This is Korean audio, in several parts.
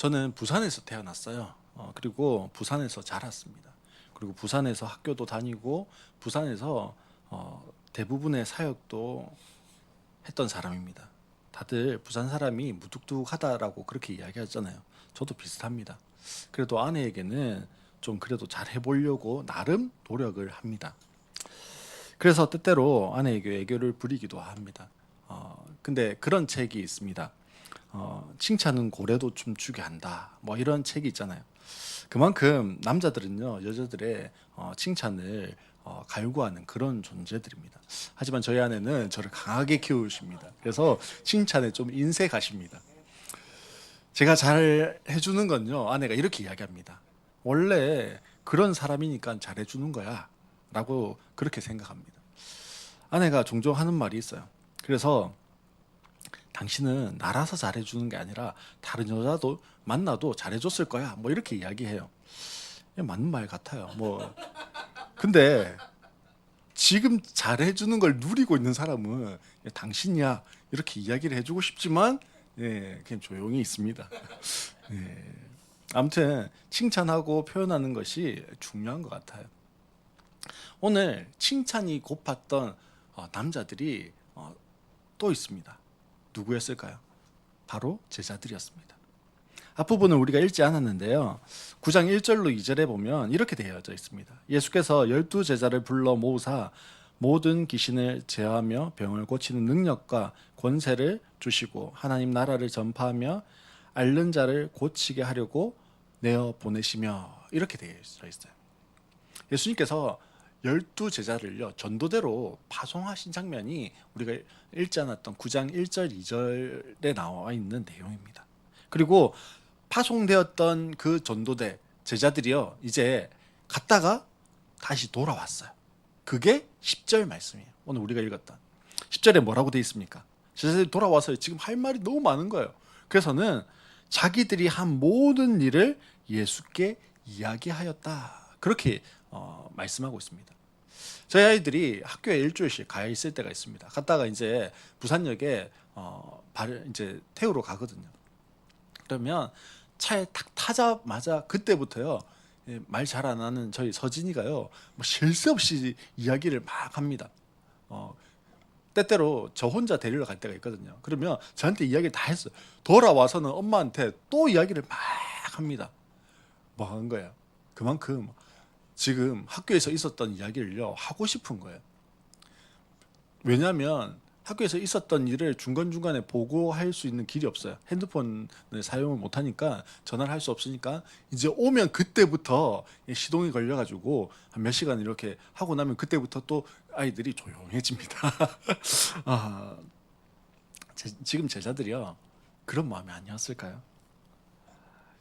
저는 부산에서 태어났어요. 어, 그리고 부산에서 자랐습니다. 그리고 부산에서 학교도 다니고 부산에서 어, 대부분의 사역도 했던 사람입니다. 다들 부산 사람이 무뚝뚝하다라고 그렇게 이야기하잖아요. 저도 비슷합니다. 그래도 아내에게는 좀 그래도 잘 해보려고 나름 노력을 합니다. 그래서 때때로 아내에게 애교를 부리기도 합니다. 어, 근데 그런 책이 있습니다. 어, 칭찬은 고래도 춤추게 한다. 뭐 이런 책이 있잖아요. 그만큼 남자들은요 여자들의 어, 칭찬을 어, 갈구하는 그런 존재들입니다. 하지만 저희 아내는 저를 강하게 키우십니다. 그래서 칭찬에 좀 인색하십니다. 제가 잘 해주는 건요 아내가 이렇게 이야기합니다. 원래 그런 사람이니까 잘해주는 거야라고 그렇게 생각합니다. 아내가 종종 하는 말이 있어요. 그래서 당신은 나라서 잘해주는 게 아니라 다른 여자도 만나도 잘해줬을 거야. 뭐 이렇게 이야기해요. 예, 맞는 말 같아요. 뭐 근데 지금 잘해주는 걸 누리고 있는 사람은 예, 당신이야 이렇게 이야기를 해주고 싶지만 예, 그냥 조용히 있습니다. 예. 아무튼 칭찬하고 표현하는 것이 중요한 것 같아요. 오늘 칭찬이 고팠던 어, 남자들이 어, 또 있습니다. 누구였을까요? 바로 제자들이었습니다. 앞부분을 우리가 읽지 않았는데요. 9장 1절로 2절에 보면 이렇게 되어져 있습니다. 예수께서 열두 제자를 불러 모으사 모든 귀신을 제어하며 병을 고치는 능력과 권세를 주시고 하나님 나라를 전파하며 앓는 자를 고치게 하려고 내어 보내시며 이렇게 되어 있어요. 예수님께서 열두 제자를요 전도대로 파송하신 장면이 우리가 읽지 않았던 9장 1절 2절에 나와 있는 내용입니다. 그리고 파송되었던 그 전도대 제자들이요 이제 갔다가 다시 돌아왔어요. 그게 10절 말씀이에요. 오늘 우리가 읽었던 10절에 뭐라고 돼 있습니까? 제자들이 돌아와서 지금 할 말이 너무 많은 거예요. 그래서는 자기들이 한 모든 일을 예수께 이야기하였다. 그렇게 어, 말씀하고 있습니다. 저희 아이들이 학교에 일주일씩 가 있을 때가 있습니다. 갔다가 이제 부산역에 어, 발 이제 태우러 가거든요. 그러면 차에 탁 타자마자 그때부터요 예, 말잘 안 하는 저희 서진이가요 뭐 쉴 새 없이 이야기를 막 합니다. 어, 때때로 저 혼자 데리러 갈 때가 있거든요. 그러면 저한테 이야기를 다 했어요. 돌아와서는 엄마한테 또 이야기를 막 합니다. 뭐 한 거예요? 그만큼 지금 학교에서 있었던 이야기를요 하고 싶은 거예요. 왜냐하면 학교에서 있었던 일을 중간 중간에 보고할 수 있는 길이 없어요. 핸드폰을 사용을 못 하니까 전화를 할 수 없으니까 이제 오면 그때부터 시동이 걸려가지고 한 몇 시간 이렇게 하고 나면 그때부터 또 아이들이 조용해집니다. 아, 제- 지금 제자들이요 그런 마음이 아니었을까요?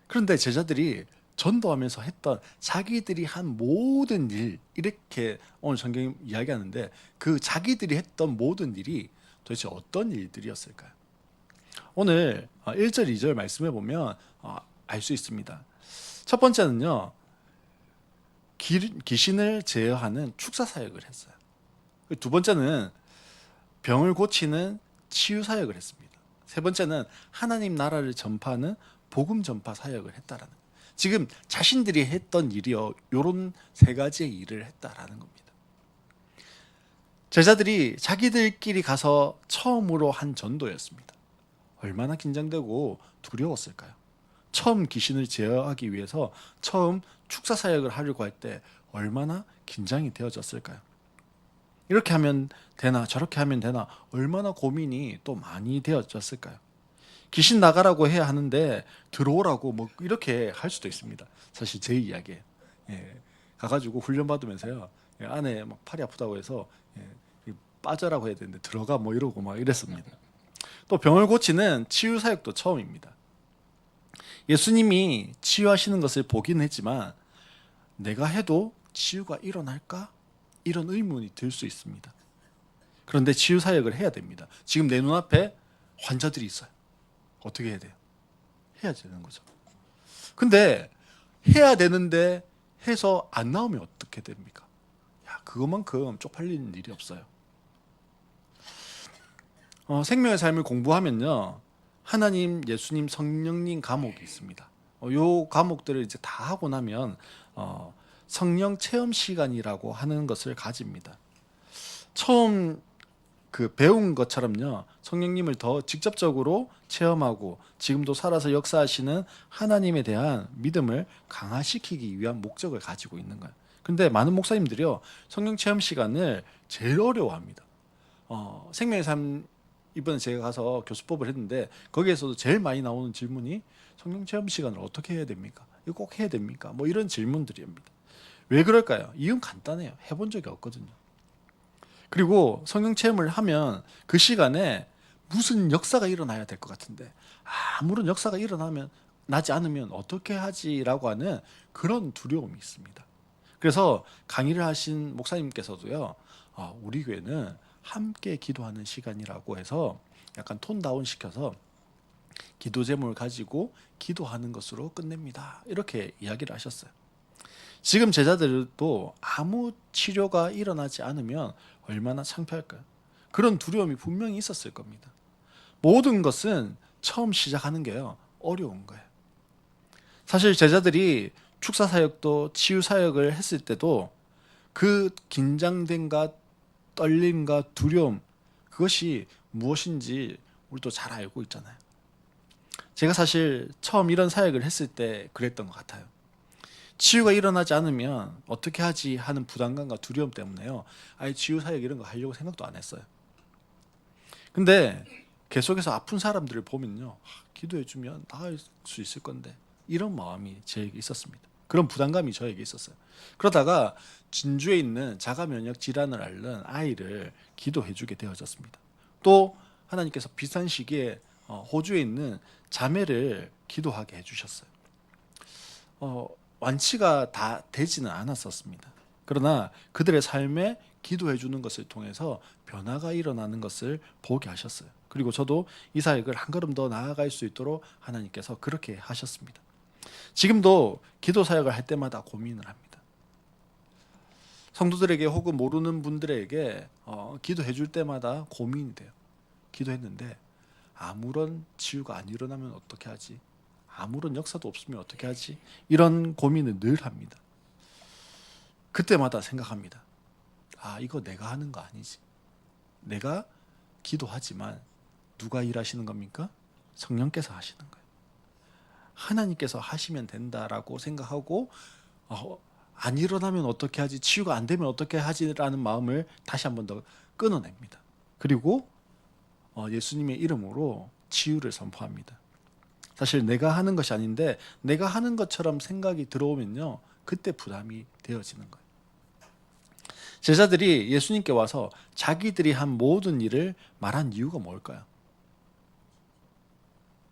그런데 제자들이 전도하면서 했던 자기들이 한 모든 일 이렇게 오늘 성경이 이야기하는데 그 자기들이 했던 모든 일이 도대체 어떤 일들이었을까요? 오늘 1절 2절 말씀해 보면 어, 알수 있습니다. 첫 번째는요. 기, 귀신을 제어하는 축사 사역을 했어요. 두 번째는 병을 고치는 치유 사역을 했습니다. 세 번째는 하나님 나라를 전파하는 복음 전파 사역을 했다라는. 지금 자신들이 했던 일이요. 요런 세 가지의 일을 했다라는 겁니다. 제자들이 자기들끼리 가서 처음으로 한 전도였습니다. 얼마나 긴장되고 두려웠을까요? 처음 귀신을 제어하기 위해서 처음 축사 사역을 하려고 할 때 얼마나 긴장이 되어졌을까요? 이렇게 하면 되나 저렇게 하면 되나 얼마나 고민이 또 많이 되어졌을까요? 귀신 나가라고 해야 하는데 들어오라고 뭐 이렇게 할 수도 있습니다. 사실 제 이야기예요. 예. 가가지고 훈련 받으면서요. 예, 안에 막 팔이 아프다고 해서 예, 이 빠져라고 해야 되는데 들어가 뭐 이러고 막 이랬습니다. 또 병을 고치는 치유 사역도 처음입니다. 예수님이 치유하시는 것을 보긴 했지만 내가 해도 치유가 일어날까? 이런 의문이 들 수 있습니다. 그런데 치유 사역을 해야 됩니다. 지금 내 눈앞에 환자들이 있어요. 어떻게 해야 돼요? 해야 되는 거죠. 근데 해야 되는데 해서 안 나오면 어떻게 됩니까? 야, 그것만큼 쪽팔리는 일이 없어요. 어, 생명의 삶을 공부하면요. 하나님, 예수님, 성령님 과목이 있습니다. 어, 요 과목들을 이제 다 하고 나면 어, 성령 체험 시간이라고 하는 것을 가집니다. 처음 그 배운 것처럼요 성령님을 더 직접적으로 체험하고 지금도 살아서 역사하시는 하나님에 대한 믿음을 강화시키기 위한 목적을 가지고 있는 거예요. 근데 많은 목사님들이요 성령 체험 시간을 제일 어려워합니다. 어, 생명의 삶 이번에 제가 가서 교수법을 했는데 거기에서도 제일 많이 나오는 질문이 성령 체험 시간을 어떻게 해야 됩니까? 이거 꼭 해야 됩니까? 뭐 이런 질문들입니다. 왜 그럴까요? 이유는 간단해요. 해본 적이 없거든요. 그리고 성령 체험을 하면 그 시간에 무슨 역사가 일어나야 될 것 같은데 아무런 역사가 일어나면 나지 않으면 어떻게 하지라고 하는 그런 두려움이 있습니다. 그래서 강의를 하신 목사님께서도요, 어, 우리 교회는 함께 기도하는 시간이라고 해서 약간 톤 다운 시켜서 기도 제목을 가지고 기도하는 것으로 끝냅니다. 이렇게 이야기를 하셨어요. 지금 제자들도 아무 치료가 일어나지 않으면 얼마나 창피할까요? 그런 두려움이 분명히 있었을 겁니다. 모든 것은 처음 시작하는 게요 어려운 거예요. 사실 제자들이 축사 사역도 치유 사역을 했을 때도 그 긴장됨과 떨림과 두려움 그것이 무엇인지 우리도 잘 알고 있잖아요. 제가 사실 처음 이런 사역을 했을 때 그랬던 것 같아요. 치유가 일어나지 않으면 어떻게 하지 하는 부담감과 두려움 때문에요. 아예 치유 사역 이런 거 하려고 생각도 안 했어요. 근데 계속해서 아픈 사람들을 보면요. 기도해 주면 나을 수 있을 건데 이런 마음이 저에게 있었습니다. 그런 부담감이 저에게 있었어요. 그러다가 진주에 있는 자가 면역 질환을 앓는 아이를 기도해 주게 되어졌습니다. 또 하나님께서 비슷한 시기에 어, 호주에 있는 자매를 기도하게 해 주셨어요. 어, 완치가 다 되지는 않았었습니다. 그러나 그들의 삶에 기도해 주는 것을 통해서 변화가 일어나는 것을 보게 하셨어요. 그리고 저도 이 사역을 한 걸음 더 나아갈 수 있도록 하나님께서 그렇게 하셨습니다. 지금도 기도 사역을 할 때마다 고민을 합니다. 성도들에게 혹은 모르는 분들에게 어, 기도해 줄 때마다 고민이 돼요. 기도했는데 아무런 치유가 안 일어나면 어떻게 하지? 아무런 역사도 없으면 어떻게 하지? 이런 고민을 늘 합니다. 그때마다 생각합니다. 아, 이거 내가 하는 거 아니지. 내가 기도하지만 누가 일하시는 겁니까? 성령께서 하시는 거예요. 하나님께서 하시면 된다라고 생각하고 어, 안 일어나면 어떻게 하지? 치유가 안 되면 어떻게 하지라는 마음을 다시 한 번 더 끊어냅니다. 그리고 어, 예수님의 이름으로 치유를 선포합니다. 사실 내가 하는 것이 아닌데 내가 하는 것처럼 생각이 들어오면요. 그때 부담이 되어지는 거예요. 제자들이 예수님께 와서 자기들이 한 모든 일을 말한 이유가 뭘까요?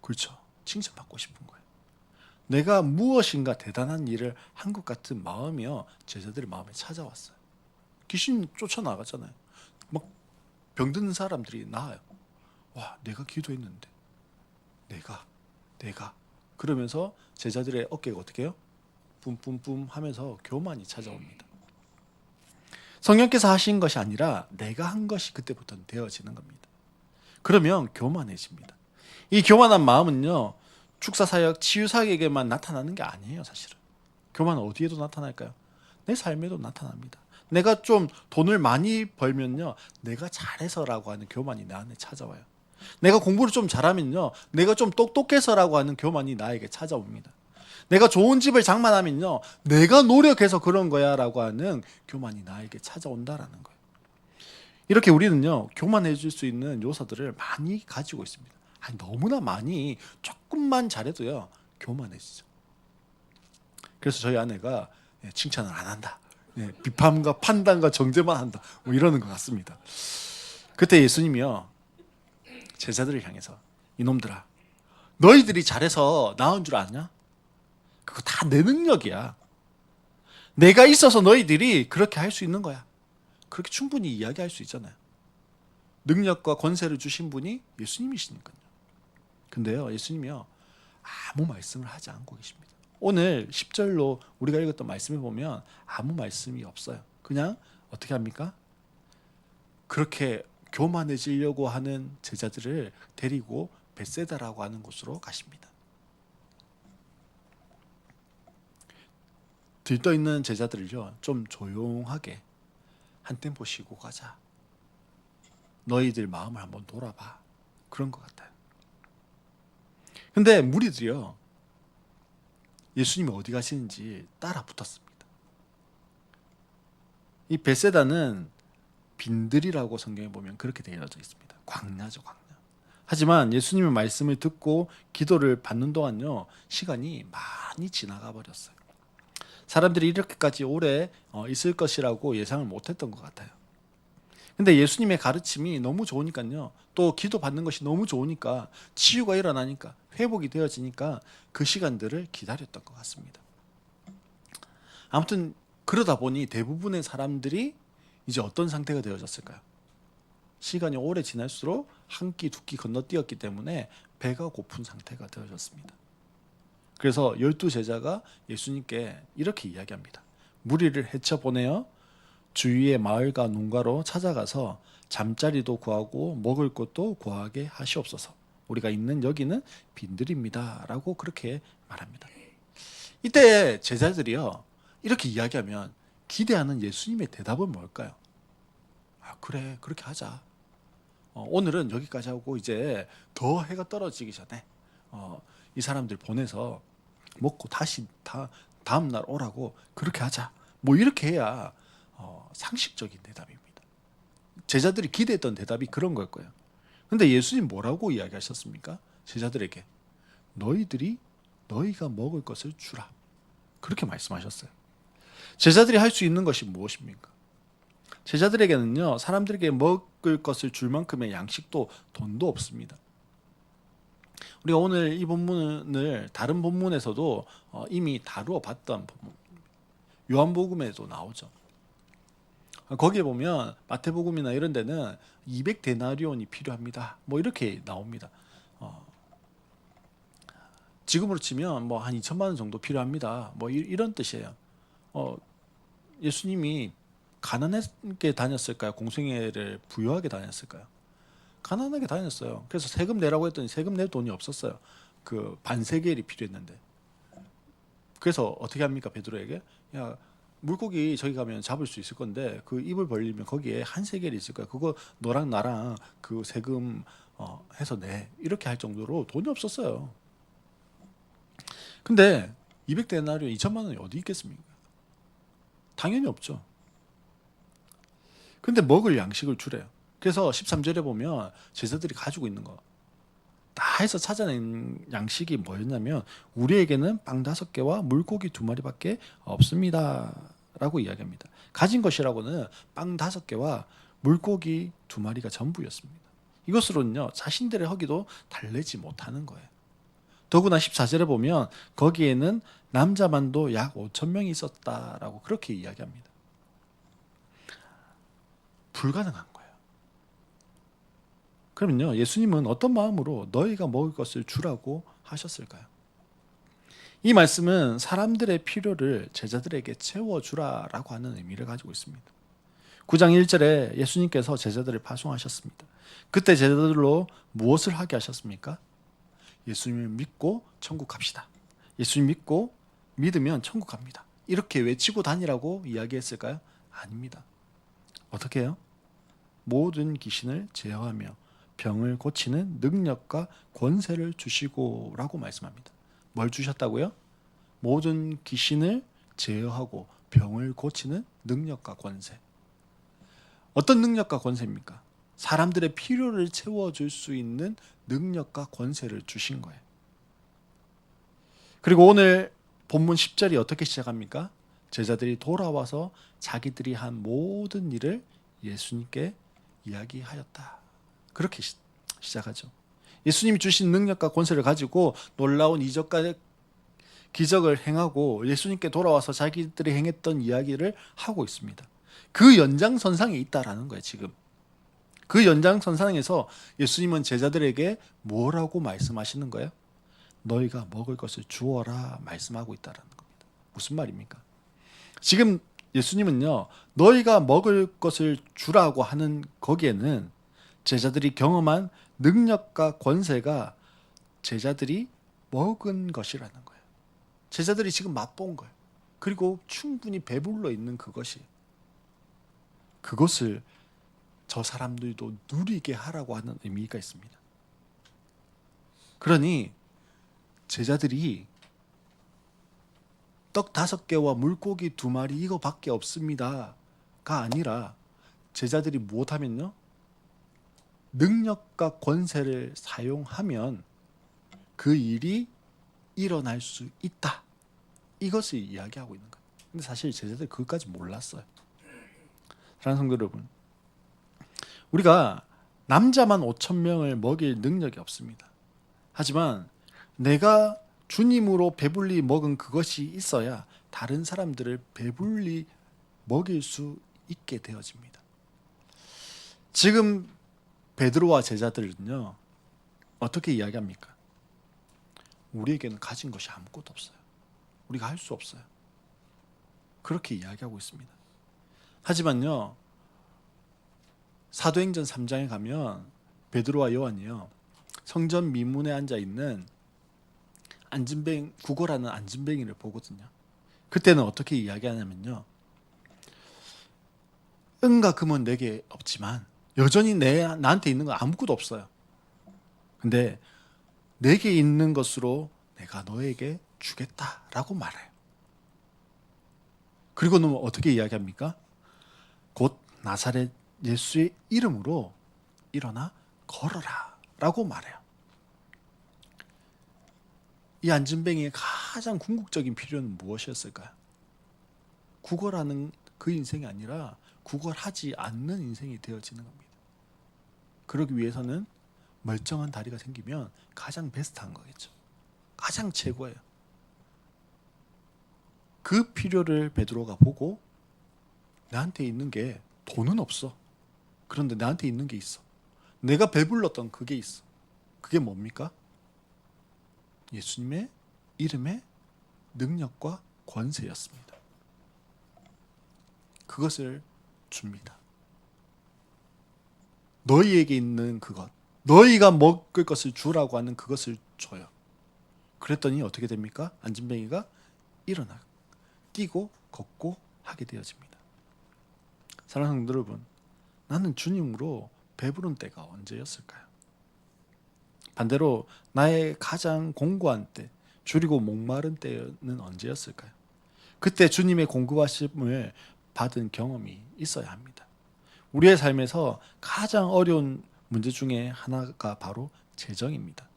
그렇죠. 칭찬받고 싶은 거예요. 내가 무엇인가 대단한 일을 한 것 같은 마음이요. 제자들의 마음에 찾아왔어요. 귀신 쫓아나갔잖아요. 막 병든 사람들이 나아요. 와, 내가 기도했는데. 내가, 내가. 그러면서 제자들의 어깨가 어떻게 해요? 뿜뿜뿜 하면서 교만이 찾아옵니다. 성령께서 하신 것이 아니라 내가 한 것이 그때부터 되어지는 겁니다. 그러면 교만해집니다. 이 교만한 마음은요, 축사 사역, 치유 사역에게만 나타나는 게 아니에요, 사실은. 교만은 어디에도 나타날까요? 내 삶에도 나타납니다. 내가 좀 돈을 많이 벌면요, 내가 잘해서라고 하는 교만이 내 안에 찾아와요. 내가 공부를 좀 잘하면요, 내가 좀 똑똑해서라고 하는 교만이 나에게 찾아옵니다. 내가 좋은 집을 장만하면요, 내가 노력해서 그런 거야라고 하는 교만이 나에게 찾아온다라는 거예요. 이렇게 우리는요, 교만해질 수 있는 요소들을 많이 가지고 있습니다. 아니, 너무나 많이 조금만 잘해도요, 교만해지죠. 그래서 저희 아내가 예, 칭찬을 안 한다. 예, 비판과 판단과 정죄만 한다. 뭐 이러는 것 같습니다. 그때 예수님이요, 제자들을 향해서 이놈들아, 너희들이 잘해서 나은 줄 아냐? 그거 다 내 능력이야. 내가 있어서 너희들이 그렇게 할 수 있는 거야. 그렇게 충분히 이야기할 수 있잖아요. 능력과 권세를 주신 분이 예수님이시니까요. 근데요, 예수님이요, 아무 말씀을 하지 않고 계십니다. 오늘 10절로 우리가 읽었던 말씀을 보면 아무 말씀이 없어요. 그냥 어떻게 합니까? 그렇게 교만해지려고 하는 제자들을 데리고 베세다라고 하는 곳으로 가십니다. 들떠 있는 제자들을요 좀 조용하게 한 템포 쉬고 가자. 너희들 마음을 한번 돌아봐. 그런 것 같아요. 근데 무리들이요 예수님이 어디 가시는지 따라 붙었습니다. 이 베세다는 빈들이라고 성경에 보면 그렇게 되어져 있습니다. 광야죠, 광야. 하지만 예수님의 말씀을 듣고 기도를 받는 동안요 시간이 많이 지나가 버렸어요. 사람들이 이렇게까지 오래 어, 있을 것이라고 예상을 못했던 것 같아요. 근데 예수님의 가르침이 너무 좋으니까요. 또 기도 받는 것이 너무 좋으니까 치유가 일어나니까 회복이 되어지니까 그 시간들을 기다렸던 것 같습니다. 아무튼 그러다 보니 대부분의 사람들이 이제 어떤 상태가 되어졌을까요? 시간이 오래 지날수록 한 끼 두 끼 건너뛰었기 때문에 배가 고픈 상태가 되어졌습니다. 그래서 열두 제자가 예수님께 이렇게 이야기합니다. 무리를 헤쳐 보내어 주위의 마을과 농가로 찾아가서 잠자리도 구하고 먹을 것도 구하게 하시옵소서. 우리가 있는 여기는 빈들입니다라고 그렇게 말합니다. 이때 제자들이요 이렇게 이야기하면 기대하는 예수님의 대답은 뭘까요? 아 그래 그렇게 하자. 어, 오늘은 여기까지 하고 이제 더 해가 떨어지기 전에 어, 이 사람들 보내서 먹고 다시 다 다음 날 오라고 그렇게 하자. 뭐 이렇게 해야 어, 상식적인 대답입니다. 제자들이 기대했던 대답이 그런 걸 거예요. 근데 예수님 뭐라고 이야기하셨습니까? 제자들에게 너희들이 너희가 먹을 것을 주라. 그렇게 말씀하셨어요. 제자들이 할 수 있는 것이 무엇입니까? 제자들에게는요, 사람들에게 먹을 것을 줄 만큼의 양식도 돈도 없습니다. 우리가 오늘 이 본문을 다른 본문에서도 어, 이미 다루어 봤던 본문, 요한복음에도 나오죠. 거기에 보면 마태복음이나 이런 데는 200데나리온이 필요합니다. 뭐 이렇게 나옵니다. 어, 지금으로 치면 뭐 한 2천만 원 정도 필요합니다. 뭐 이, 이런 뜻이에요. 어, 예수님이 가난하게 다녔을까요? 공생애를 부유하게 다녔을까요? 가난하게 다녔어요. 그래서 세금 내라고 했더니 세금 낼 돈이 없었어요. 그 반세겔이 필요했는데. 그래서 어떻게 합니까 베드로에게? 야 물고기 저기 가면 잡을 수 있을 건데 그 입을 벌리면 거기에 한 세겔이 있을 거야. 그거 너랑 나랑 그 세금 어, 해서 내 이렇게 할 정도로 돈이 없었어요. 근데 200 데나리온 2천만 원이 어디 있겠습니까? 당연히 없죠. 근데 먹을 양식을 주래요. 그래서 13절에 보면 제자들이 가지고 있는 거 다 해서 찾아낸 양식이 뭐였냐면 우리에게는 빵 다섯 개와 물고기 두 마리밖에 없습니다 라고 이야기합니다. 가진 것이라고는 빵 다섯 개와 물고기 두 마리가 전부였습니다. 이것으로는요 자신들의 허기도 달래지 못하는 거예요. 더구나 14절에 보면 거기에는 남자만도 약 5천 명이 있었다라고 그렇게 이야기합니다. 불가능한 거예요. 그러면요, 예수님은 어떤 마음으로 너희가 먹을 것을 주라고 하셨을까요? 이 말씀은 사람들의 필요를 제자들에게 채워주라라고 하는 의미를 가지고 있습니다. 9장 1절에 예수님께서 제자들을 파송하셨습니다. 그때 제자들로 무엇을 하게 하셨습니까? 예수님을 믿고 천국 갑시다. 예수님 믿고 믿으면 천국 갑니다. 이렇게 외치고 다니라고 이야기했을까요? 아닙니다. 어떻게 해요? 모든 귀신을 제어하며 병을 고치는 능력과 권세를 주시고라고 말씀합니다. 뭘 주셨다고요? 모든 귀신을 제어하고 병을 고치는 능력과 권세. 어떤 능력과 권세입니까? 사람들의 필요를 채워줄 수 있는 능력과 권세를 주신 거예요. 그리고 오늘 본문 10절이 어떻게 시작합니까? 제자들이 돌아와서 자기들이 한 모든 일을 예수님께 이야기하였다. 그렇게 시, 시작하죠. 예수님이 주신 능력과 권세를 가지고 놀라운 이적과 기적을 행하고 예수님께 돌아와서 자기들이 행했던 이야기를 하고 있습니다. 그 연장선상에 있다라는 거예요, 지금. 그 연장선상에서 예수님은 제자들에게 뭐라고 말씀하시는 거예요? 너희가 먹을 것을 주어라 말씀하고 있다라는 겁니다. 무슨 말입니까? 지금 예수님은요, 너희가 먹을 것을 주라고 하는 거기에는 제자들이 경험한 능력과 권세가 제자들이 먹은 것이라는 거예요. 제자들이 지금 맛본 거예요. 그리고 충분히 배불러 있는 그것이 그것을 저 사람들도 누리게 하라고 하는 의미가 있습니다. 그러니 제자들이 떡 다섯 개와 물고기 두 마리 이거밖에 없습니다가 아니라 제자들이 무엇하면요 능력과 권세를 사용하면 그 일이 일어날 수 있다 이것을 이야기하고 있는 거예요. 근데 사실 제자들 그것까지 몰랐어요. 사랑하는 성도 여러분, 우리가 남자만 5천 명을 먹일 능력이 없습니다. 하지만 내가 주님으로 배불리 먹은 그것이 있어야 다른 사람들을 배불리 먹일 수 있게 되어집니다. 지금 베드로와 제자들은요 어떻게 이야기합니까? 우리에게는 가진 것이 아무것도 없어요. 우리가 할 수 없어요. 그렇게 이야기하고 있습니다. 하지만요 사도행전 3장에 가면 베드로와 요한이요 성전 미문에 앉아 있는 안진뱅 구걸하는 안진뱅이를 보거든요. 그때는 어떻게 이야기하냐면요. 은과 금은 내게 없지만 여전히 내 나한테 있는 건 아무것도 없어요. 근데 내게 있는 것으로 내가 너에게 주겠다라고 말해요. 그리고는 어떻게 이야기합니까? 곧 나사렛 예수의 이름으로 일어나 걸어라 라고 말해요. 이 안진뱅이의 가장 궁극적인 필요는 무엇이었을까요? 구걸하는 그 인생이 아니라 구걸하지 않는 인생이 되어지는 겁니다. 그러기 위해서는 멀쩡한 다리가 생기면 가장 베스트한 거겠죠. 가장 최고예요. 그 필요를 베드로가 보고 나한테 있는 게 돈은 없어. 그런데 나한테 있는 게 있어. 내가 배불렀던 그게 있어. 그게 뭡니까? 예수님의 이름의 능력과 권세였습니다. 그것을 줍니다. 너희에게 있는 그것, 너희가 먹을 것을 주라고 하는 그것을 줘요. 그랬더니 어떻게 됩니까? 안진뱅이가 일어나 뛰고 걷고 하게 되어집니다. 사랑하는 여러분, 나는 주님으로 배부른 때가 언제였을까요? 반대로 나의 가장 공고한 때, 줄이고 목마른 때는 언제였을까요? 그때 주님의 공급하심을 받은 경험이 있어야 합니다. 우리의 삶에서 가장 어려운 문제 중에 하나가 바로 재정입니다.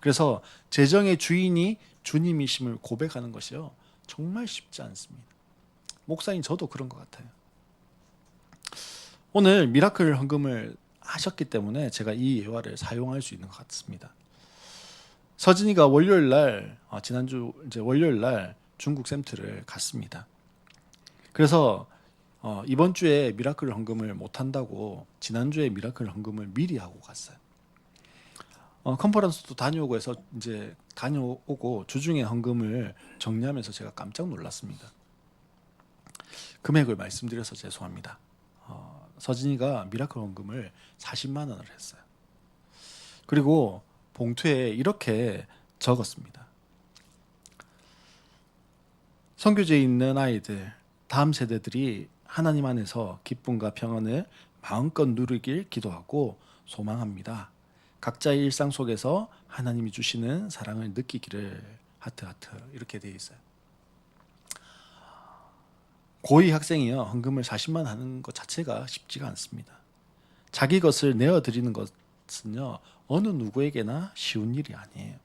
그래서 재정의 주인이 주님이심을 고백하는 것이요 정말 쉽지 않습니다. 목사님 저도 그런 것 같아요. 오늘 미라클 헌금을 하셨기 때문에 제가 이 예화를 사용할 수 있는 것 같습니다. 서진이가 월요일 날 어, 지난주 이제 월요일 날 중국 샘트를 갔습니다. 그래서 어, 이번 주에 미라클 헌금을 못 한다고 지난주에 미라클 헌금을 미리 하고 갔어요. 어, 컨퍼런스도 다녀오고 해서 이제 다녀오고 주중에 헌금을 정리하면서 제가 깜짝 놀랐습니다. 금액을 말씀드려서 죄송합니다. 어, 서진이가 미라클 헌금을 40만 원을 했어요. 그리고 봉투에 이렇게 적었습니다. 선교지에 있는 아이들, 다음 세대들이 하나님 안에서 기쁨과 평안을 마음껏 누리길 기도하고 소망합니다. 각자의 일상 속에서 하나님이 주시는 사랑을 느끼기를 하트 하트 이렇게 되어 있어요. 고2 학생이요 헌금을 40만 하는 것 자체가 쉽지가 않습니다. 자기 것을 내어 드리는 것은요 어느 누구에게나 쉬운 일이 아니에요.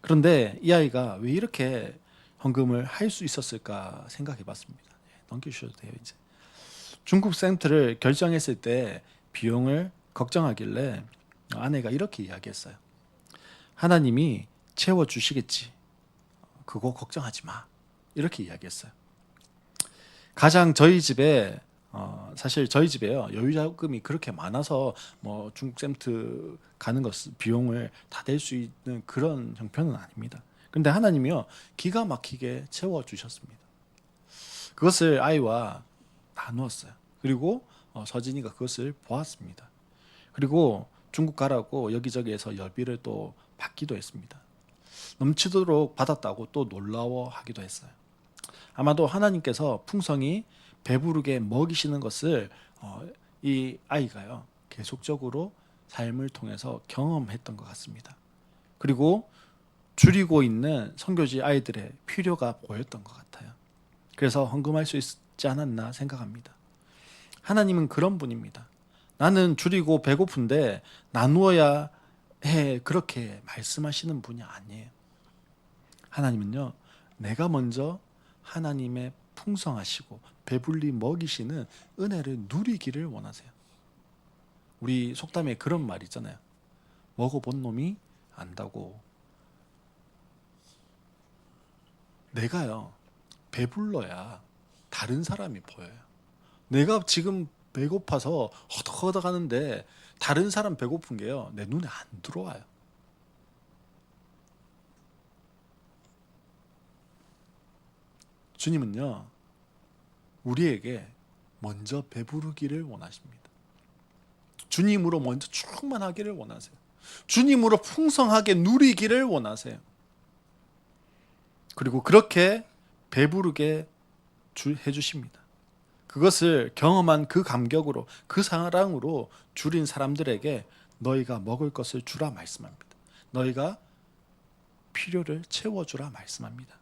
그런데 이 아이가 왜 이렇게 헌금을 할 수 있었을까 생각해 봤습니다. 예, 넘기셔도 돼요, 이제. 중국 센터를 결정했을 때 비용을 걱정하길래 아내가 이렇게 이야기했어요. 하나님이 채워 주시겠지. 그거 걱정하지 마. 이렇게 이야기했어요. 가장 저희 집에 어, 사실 저희 집에요 여유 자금이 그렇게 많아서 뭐 중국 샘트 가는 것 비용을 다 낼 수 있는 그런 형편은 아닙니다. 근데 하나님이요 기가 막히게 채워 주셨습니다. 그것을 아이와 나누었어요. 그리고 어, 서진이가 그것을 보았습니다. 그리고 중국 가라고 여기저기에서 여비를 또 받기도 했습니다. 넘치도록 받았다고 또 놀라워하기도 했어요. 아마도 하나님께서 풍성히 배부르게 먹이시는 것을 어, 이 아이가요 계속적으로 삶을 통해서 경험했던 것 같습니다. 그리고 줄이고 있는 선교지 아이들의 필요가 보였던 것 같아요. 그래서 헌금할 수 있지 않았나 생각합니다. 하나님은 그런 분입니다. 나는 줄이고 배고픈데 나누어야 해 그렇게 말씀하시는 분이 아니에요. 하나님은요 내가 먼저 하나님의 풍성하시고 배불리 먹이시는 은혜를 누리기를 원하세요. 우리 속담에 그런 말 있잖아요. 먹어본 놈이 안다고. 내가요 배불러야 다른 사람이 보여요. 내가 지금 배고파서 허덕허덕 하는데 다른 사람 배고픈 게요 내 눈에 안 들어와요. 주님은요 우리에게 먼저 배부르기를 원하십니다. 주님으로 먼저 충만하기를 원하세요. 주님으로 풍성하게 누리기를 원하세요. 그리고 그렇게 배부르게 주- 해주십니다. 그것을 경험한 그 감격으로 그 사랑으로 줄인 사람들에게 너희가 먹을 것을 주라 말씀합니다. 너희가 필요를 채워주라 말씀합니다.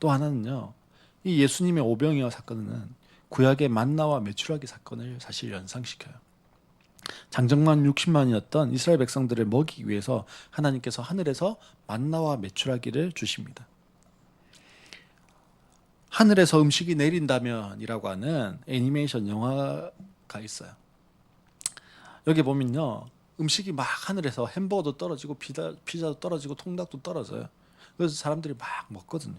또 하나는요. 이 예수님의 오병이어 사건은 구약의 만나와 메추라기 사건을 사실 연상시켜요. 장정만 60만이었던 이스라엘 백성들을 먹이기 위해서 하나님께서 하늘에서 만나와 메추라기를 주십니다. 하늘에서 음식이 내린다면이라고 하는 애니메이션 영화가 있어요. 여기 보면요. 음식이 막 하늘에서 햄버거도 떨어지고 피자, 피자도 떨어지고 통닭도 떨어져요. 그래서 사람들이 막 먹거든요.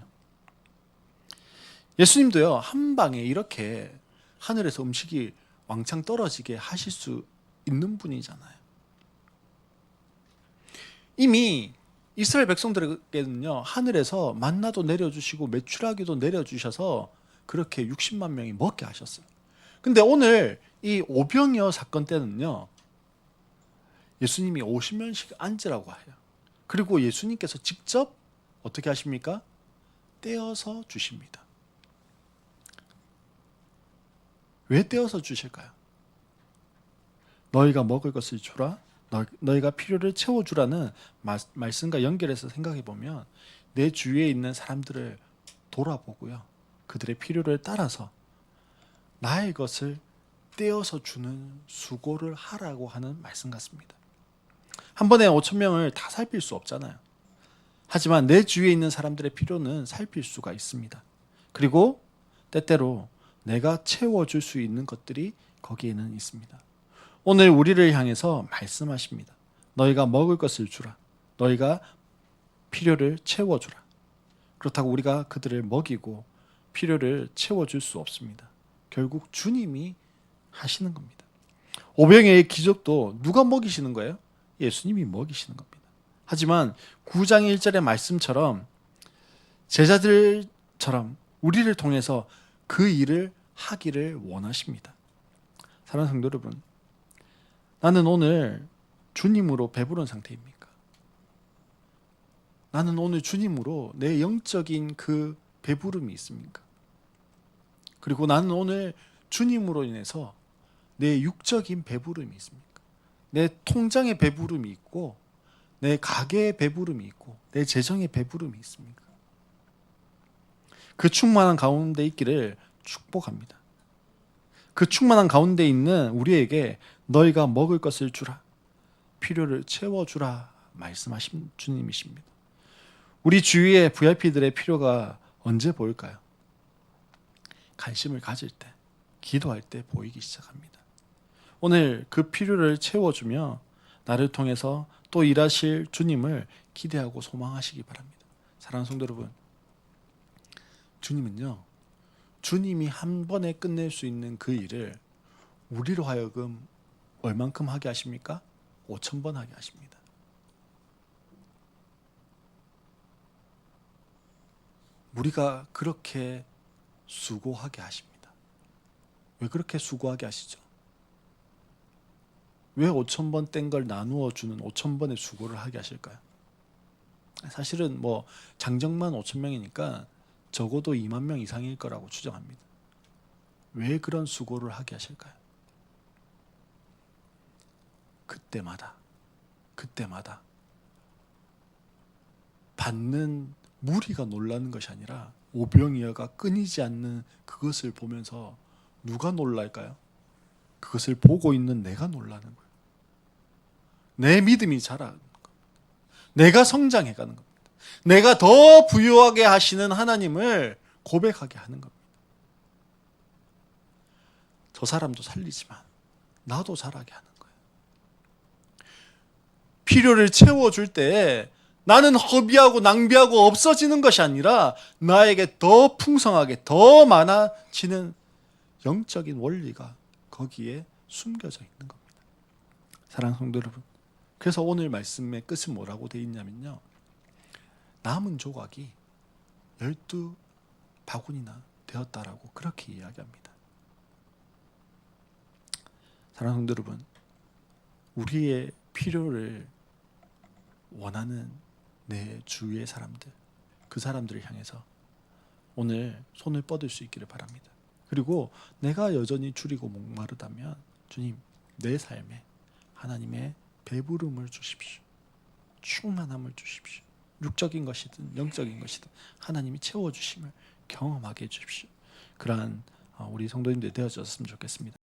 예수님도요. 한 방에 이렇게 하늘에서 음식이 왕창 떨어지게 하실 수 있는 분이잖아요. 이미 이스라엘 백성들에게는요 하늘에서 만나도 내려주시고 메추라기도 내려주셔서 그렇게 60만 명이 먹게 하셨어요. 근데 오늘 이 오병이어 사건 때는요 예수님이 50년씩 앉으라고 해요. 그리고 예수님께서 직접 어떻게 하십니까? 떼어서 주십니다. 왜 떼어서 주실까요? 너희가 먹을 것을 주라. 너, 너희가 필요를 채워주라는 마, 말씀과 연결해서 생각해 보면 내 주위에 있는 사람들을 돌아보고요. 그들의 필요를 따라서 나의 것을 떼어서 주는 수고를 하라고 하는 말씀 같습니다. 한 번에 5천 명을 다 살필 수 없잖아요. 하지만 내 주위에 있는 사람들의 필요는 살필 수가 있습니다. 그리고 때때로 내가 채워줄 수 있는 것들이 거기에는 있습니다. 오늘 우리를 향해서 말씀하십니다. 너희가 먹을 것을 주라. 너희가 필요를 채워주라. 그렇다고 우리가 그들을 먹이고 필요를 채워줄 수 없습니다. 결국 주님이 하시는 겁니다. 오병의 기적도 누가 먹이시는 거예요? 예수님이 먹이시는 겁니다. 하지만 9장 1절의 말씀처럼 제자들처럼 우리를 통해서 그 일을 하기를 원하십니다. 사랑하는 성도 여러분, 나는 오늘 주님으로 배부른 상태입니까? 나는 오늘 주님으로 내 영적인 그 배부름이 있습니까? 그리고 나는 오늘 주님으로 인해서 내 육적인 배부름이 있습니까? 내 통장의 배부름이 있고 내 가게의 배부름이 있고 내 재정의 배부름이 있습니까? 그 충만한 가운데 있기를 축복합니다. 그 충만한 가운데 있는 우리에게 너희가 먹을 것을 주라. 필요를 채워주라. 말씀하신 주님이십니다. 우리 주위의 VIP들의 필요가 언제 보일까요? 관심을 가질 때, 기도할 때 보이기 시작합니다. 오늘 그 필요를 채워주며 나를 통해서 또 일하실 주님을 기대하고 소망하시기 바랍니다. 사랑하는 성도 여러분, 주님은요, 주님이 한 번에 끝낼 수 있는 그 일을 우리로 하여금 얼만큼 하게 하십니까? 5천 번 하게 하십니다. 우리가 그렇게 수고하게 하십니다. 왜 그렇게 수고하게 하시죠? 왜 5천 번 뗀 걸 나누어 주는 5천 번의 수고를 하게 하실까요? 사실은 뭐 장정만 5천 명이니까 적어도 2만 명 이상일 거라고 추정합니다. 왜 그런 수고를 하게 하실까요? 그때마다 그때마다 받는 무리가 놀라는 것이 아니라 오병이어가 끊이지 않는 그것을 보면서 누가 놀랄까요? 그것을 보고 있는 내가 놀라는 거예요. 내 믿음이 자라는 겁니다. 내가 성장해 가는 겁니다. 내가 더 부유하게 하시는 하나님을 고백하게 하는 겁니다. 저 사람도 살리지만 나도 자라게 하는 거예요. 필요를 채워줄 때 나는 허비하고 낭비하고 없어지는 것이 아니라 나에게 더 풍성하게 더 많아지는 영적인 원리가 거기에 숨겨져 있는 겁니다. 사랑하는 성도 여러분. 그래서 오늘 말씀의 끝은 뭐라고 되어 있냐면요. 남은 조각이 열두 바구니나 되었다라고 그렇게 이야기합니다. 사랑하는 성도 여러분. 우리의 필요를 원하는 내 주위의 사람들, 그 사람들을 향해서 오늘 손을 뻗을 수 있기를 바랍니다. 그리고 내가 여전히 줄이고 목마르다면 주님 내 삶에 하나님의 배부름을 주십시오. 충만함을 주십시오. 육적인 것이든 영적인 것이든 하나님이 채워 주심을 경험하게 해 주십시오. 그러한 어, 우리 성도님들 되어졌으면 좋겠습니다.